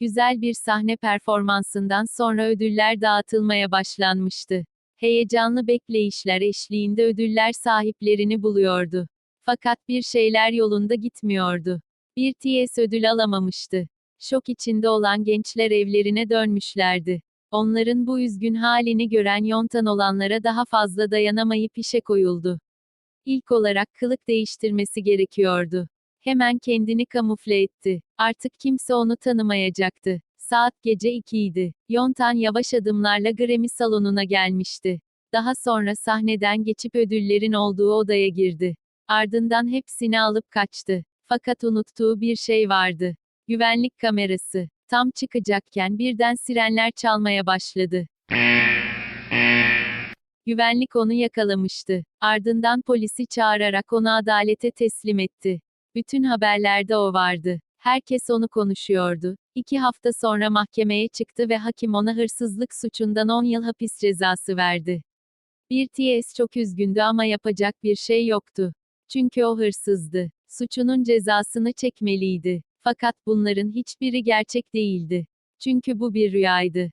Güzel bir sahne performansından sonra ödüller dağıtılmaya başlanmıştı. Heyecanlı bekleyişler eşliğinde ödüller sahiplerini buluyordu. Fakat bir şeyler yolunda gitmiyordu. Bir TS ödül alamamıştı. Şok içinde olan gençler evlerine dönmüşlerdi. Onların bu üzgün halini gören yontan olanlara daha fazla dayanamayıp işe koyuldu. İlk olarak kılık değiştirmesi gerekiyordu. Hemen kendini kamufle etti. Artık kimse onu tanımayacaktı. Saat gece 2 idi. Yontan yavaş adımlarla Grammy salonuna gelmişti. Daha sonra sahneden geçip ödüllerin olduğu odaya girdi. Ardından hepsini alıp kaçtı. Fakat unuttuğu bir şey vardı. Güvenlik kamerası. Tam çıkacakken birden sirenler çalmaya başladı. Güvenlik onu yakalamıştı. Ardından polisi çağırarak onu adalete teslim etti. Bütün haberlerde o vardı. Herkes onu konuşuyordu. İki hafta sonra mahkemeye çıktı ve hakim ona hırsızlık suçundan 10 yıl hapis cezası verdi. Bir TS çok üzgündü ama yapacak bir şey yoktu. Çünkü o hırsızdı. Suçunun cezasını çekmeliydi. Fakat bunların hiçbiri gerçek değildi. Çünkü bu bir rüyaydı.